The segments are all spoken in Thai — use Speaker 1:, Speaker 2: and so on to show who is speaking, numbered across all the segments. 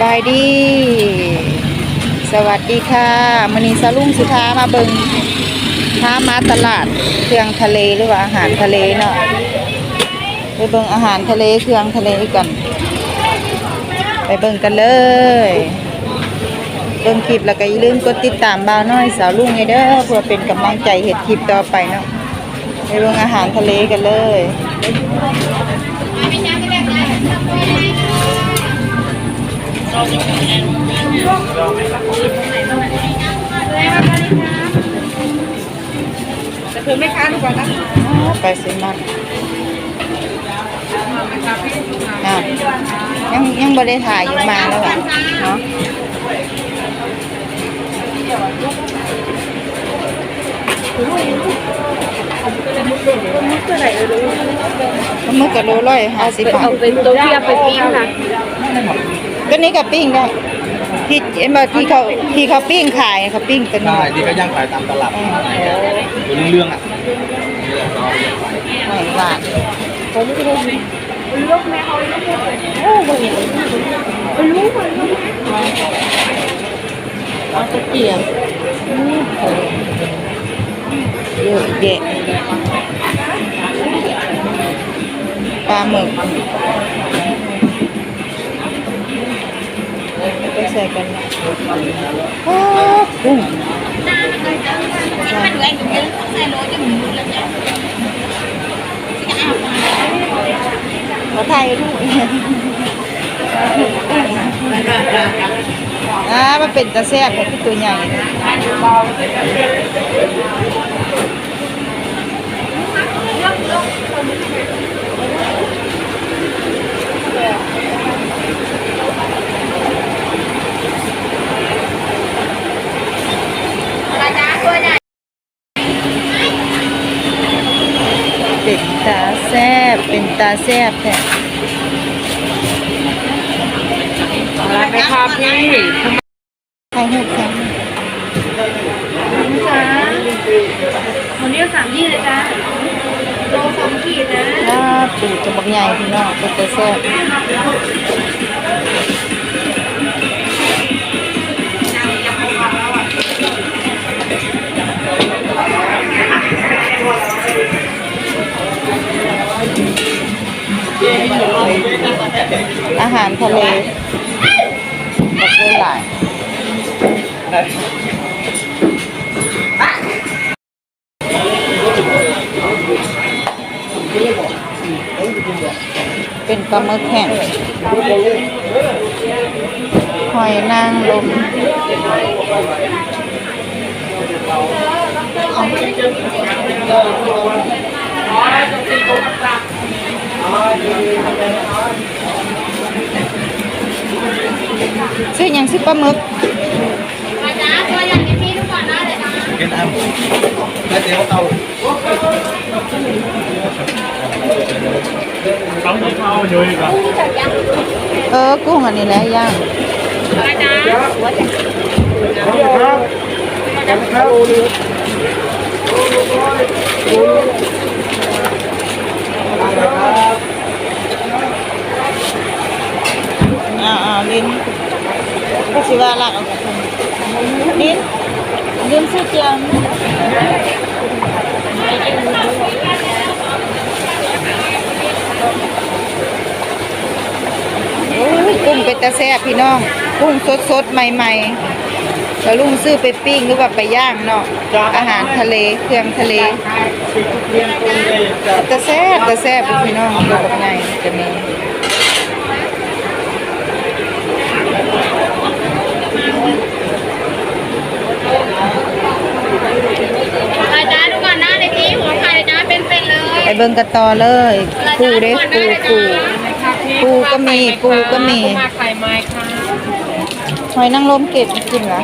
Speaker 1: บายดี สวัสดีค่ะมณีสลุงสุธามาเบิงพามาตลาดเครื่องทะเลหรือว่าอาหารทะเลเนาะไปเบิงอาหารทะเลเครื่องทะเลกัน ไปเบิงกันเลย เบิงคลิปแล้วก็อย่าลืมกดติดตามบ่าวน้อยสาวลุงไงเด้อเพื่อเป็นกำลังใจเห็ดคลิปต่อไปเนาะไปเบิงอาหารทะเลกันเลย
Speaker 2: จะคือไม่ค้าดูก่อนนะ
Speaker 1: ไปสิมันอะยังยังบ่ได้ถ่ายอยู่มาแล้วอะเนาะมึกกะโลร้อยห้าสิบบาท
Speaker 2: เอาเป็นตัวเที่เอาไปปิ้งค่ะ
Speaker 1: ตัวนี้กับปิ้งได้ที่เอ็มบอกที่เขาที่เขาปิ้งขายเขาปิ้งตัวนี้
Speaker 3: ใช่ที่ก็ย่างขายตามตลาดตัวเรื่องๆอะ
Speaker 1: หอยหวาน
Speaker 2: ลูกแม่เขาลูกโอ้โหลูกคนลูกเอาตะเกียบ
Speaker 1: เยอะแยะปลาหมึก ไปใส่กันนะอ้าวกุ้งมาถ่ายรูปอ่ามันเป็นตะแซ่บแต่ที่ตัวใหญ่เป็นตาแซบเป็นตา แซบแท้
Speaker 2: อะไรไหมคะพี่
Speaker 1: ใครหูแข็ง
Speaker 2: จ้าวันนี้สามยี่เลยจ้าโลสองขีดนะ
Speaker 1: ลาบปูจะบักใหญ่พี่น้องเป็นตาแซบ อาหารทะเลบักเลยหลายเป็นปลาหมึกแห้งหอยนางรมชื่อ หยังชื่อปลาหมึก
Speaker 3: เก็นอ้ำแล้วเดี๋ยวเอา
Speaker 1: เออกุ้งอันนี้แหละย่างอ่าอ่าลิ้น ก็สิว่าลักเอากับคนลิ้นลิ้นสุดยังโอ้ยกุ้งเป็นตาแซ่บพี่น้อง กุ้งสดสดๆใหม่ๆแล้วลุงซื้อไปปิ้งหรือว่าไปย่างเนาะอาหารทะเลเครื่องทะเลตาแซ่บตาแซ่บพี่น้องตัวแบบไงจะมี
Speaker 2: อาจารย์ดูก่อนหน้าเลยพี่หัวไข่จ้า เป็นๆเบิ่
Speaker 1: งกันต่อเลยปูเด้ปูปูปูก็มีปูก็มี
Speaker 2: มาไข่ไม้ค่ะ
Speaker 1: หอยนางรมเก็บกินเหรอ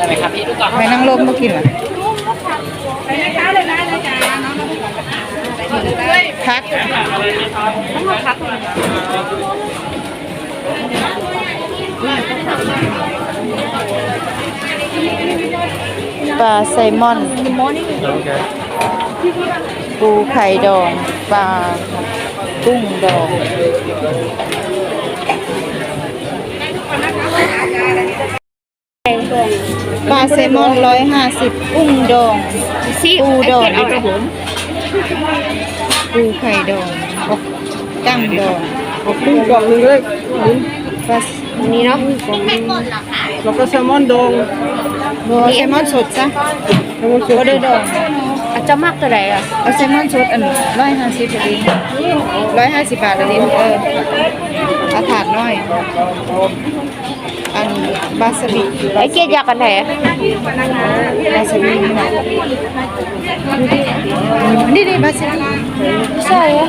Speaker 2: อะไรไหมครับพี่ดูก่อน
Speaker 1: หอยนางรมไม่กินเหรอพักปลาไซลมอน ปูไข่ดองปลากุ้งดอง
Speaker 2: นอง
Speaker 1: ปลาแซลมอนร้อยห้าสิบกุ้งดอง
Speaker 2: ซี
Speaker 1: ปูดอง
Speaker 2: ไเกดเอาครับผม
Speaker 1: ปูไข่ดองกั้งดอง
Speaker 3: เอากุ้งกล่องหนึงเลย
Speaker 1: ปลา
Speaker 2: อันนี้เนาะ
Speaker 3: แล้วก็แซลมอนดอง
Speaker 1: บัวแซลมอนสดจ้ะ
Speaker 3: แซลมอนส
Speaker 1: บัว
Speaker 3: ด
Speaker 1: เดือดอง
Speaker 2: อาจจะมากตัวไหนอะ
Speaker 1: เอาแซลมอนสดอันร้อยห้าสิบพอดีร้อยห้าสิบบาทเลยดิเออเอาถาดน้อย อันบาสบิ
Speaker 2: ไอเกดอยากกันไหนอะ
Speaker 1: บาสบินี่นะนี่นี่บาสบิ
Speaker 2: ใช่อะ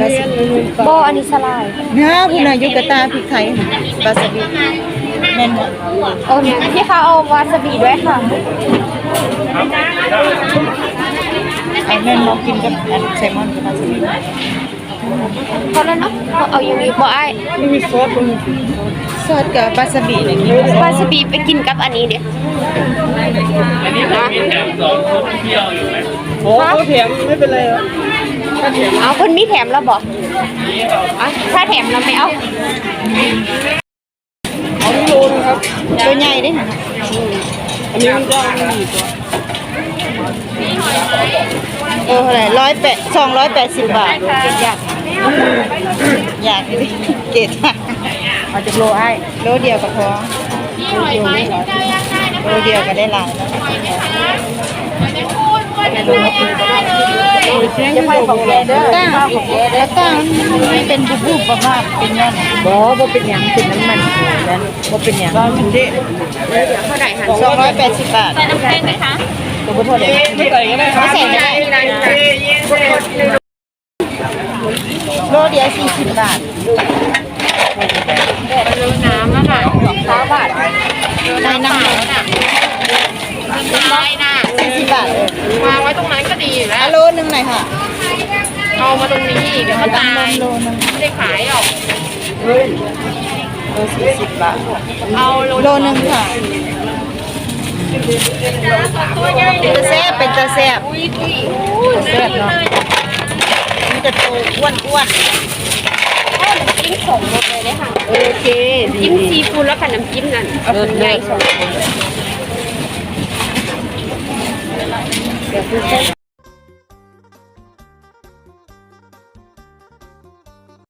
Speaker 1: บาสบิ
Speaker 2: บออันนี้สลาย
Speaker 1: เนี่ยพุ่นอายุกตาพริกไทยบาสบิแม่นบ่
Speaker 2: โอ้เนี่ยที่เขาเอาวาซาบิด้วยค่ะ
Speaker 1: เอาแม่นบ่กินกับอันแซลมอนกับบาสบิ
Speaker 2: พอแล้วเนาะเอาอย่างนี้บอไอ
Speaker 3: นี่มีซอสตรงนี้
Speaker 1: ซอสกับบาสบินี่กิน
Speaker 2: วาซาบิไปกินกับอันนี้เดี๋ยวนะ
Speaker 3: โอ้เขาแถมไม่เป็นไรหรอก
Speaker 2: เอาคนมีแถมแล้วบอกอะถ้าแถมเราไม่เอา
Speaker 3: เอาที่โลนึงครับ
Speaker 1: ตัวใหญ่เด้หั่น
Speaker 3: อันนี้มันจะเอาอีกตัว
Speaker 1: เออเท่าไหร่ร้อยแปดสองร้อยแปดสิบบาทเจ็ดอยากอยากดิเจ็ดเอาจากโลไอ้โลเดียวก็พอโลเดียวได้หลายโลเดียวก็ได้หลายจะไปของแกเด้อตั้งแล้วตั้งมันเป็นบุบบุบบ้าบ้าเป็นยัง
Speaker 3: บ่บ่เป็นหยังเป็นน้ำมันนั้นบ่เป็นหยังก็มันเจ๊
Speaker 2: เท่าไหร่คะ
Speaker 1: สองร้อยแปดสิบบาท
Speaker 2: ใส่น้ำแข็งไหมคะ
Speaker 1: ตัวบุท่าไหร่
Speaker 3: ไม่ใส่ก็ได้ครับ
Speaker 1: ไม่ใส่ได้โลเดียวสี่สิบบาท
Speaker 2: น้ำอะค่ะสามบาท
Speaker 1: ได้นั่ง
Speaker 2: ได้น่ะ
Speaker 1: สี่สิบบาท
Speaker 2: วางไว้ตรงนั้นก็ดีอยู่แล้ว
Speaker 1: โลนึงหน่อยค่ะ
Speaker 2: เอามาตรงนี้เดี๋ยวมัน
Speaker 1: ตา
Speaker 2: ยไม่ได้ขายหรอก
Speaker 1: โลสี่สิบบาท
Speaker 2: เอาโล
Speaker 1: โลนึงค่ะ ตะแซ่บเป็นตะแซ่บตะแซ่บเนาะมีแต่ตัวอ้วนอ้วน
Speaker 2: จิ้มสมหมดเลยได้ค่ะโอเคจิ้มซีฟู้ดแล้วกับน้ำจิ้มนั่นเอาเป็นใหญ่สอง